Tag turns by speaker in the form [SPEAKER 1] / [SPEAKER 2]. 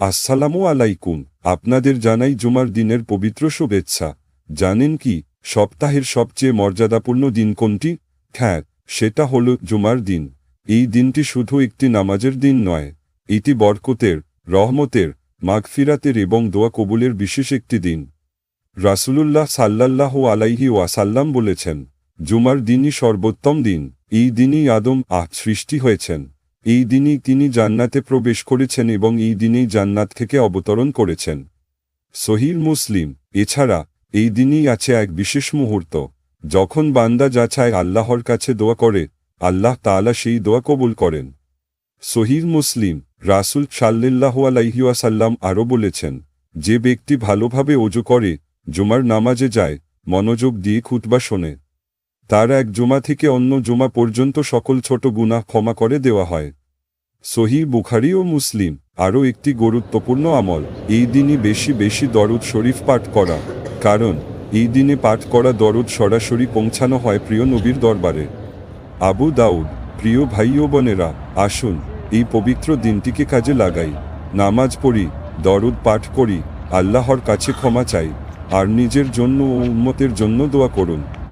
[SPEAKER 1] আসসালামু আলাইকুম, আপনাদের জানাই জুমার দিনের পবিত্র শুভেচ্ছা। জানেন কি, সপ্তাহের সবচেয়ে মর্যাদাপূর্ণ দিন কোনটি? হ্যাঁ সেটা হল জুমার দিন। এই দিনটি শুধু একটি নামাজের দিন নয়, এটি বরকতের, রহমতের, মাগফিরাতের এবং দোয়া কবুলের বিশেষ একটি দিন। রাসুলুল্লাহ সাল্লাল্লাহ আলাইহি ওয়াসাল্লাম বলেছেন, জুমার দিনই সর্বোত্তম দিন। এই দিনই আদম আহ সৃষ্টি হয়েছেন। এই দিনই তিনি জান্নাতে প্রবেশ করেছেন এবং এই দিনেই জান্নাত থেকে অবতরণ করেছেন। সহিল মুসলিম, এছাড়া এই দিনই আছে এক বিশেষ মুহূর্ত। যখন বান্দা যা চায় আল্লাহর কাছে দোয়া করে, আল্লাহ তাআলা সেই দোয়া কবুল করেন। সহির মুসলিম, রাসুল সাল্লাহ আলাইহিয়াসাল্লাম আরও বলেছেন, যে ব্যক্তি ভালোভাবে অজু করে, জুমার নামাজে যায়, মনোযোগ দিয়ে খুতবা শোনে। তার এক জুমা থেকে অন্য জুমা পর্যন্ত সকল ছোট গুনাহ ক্ষমা করে দেওয়া হয়। সহি বুখারি ও মুসলিম, আরও একটি গুরুত্বপূর্ণ আমল, এই দিনই বেশি বেশি দরুদ শরীফ পাঠ করা। কারণ, এই দিনে পাঠ করা দরুদ সরাসরি পৌঁছানো হয় প্রিয় নবীর দরবারে। আবু দাউদ, প্রিয় ভাই ও বোনেরা, আসুন, এই পবিত্র দিনটিকে কাজে লাগাই। নামাজ পড়ি, দরুদ পাঠ করি, আল্লাহর কাছে ক্ষমা চাই, আর নিজের জন্য ও উম্মতের জন্য দোয়া করুন।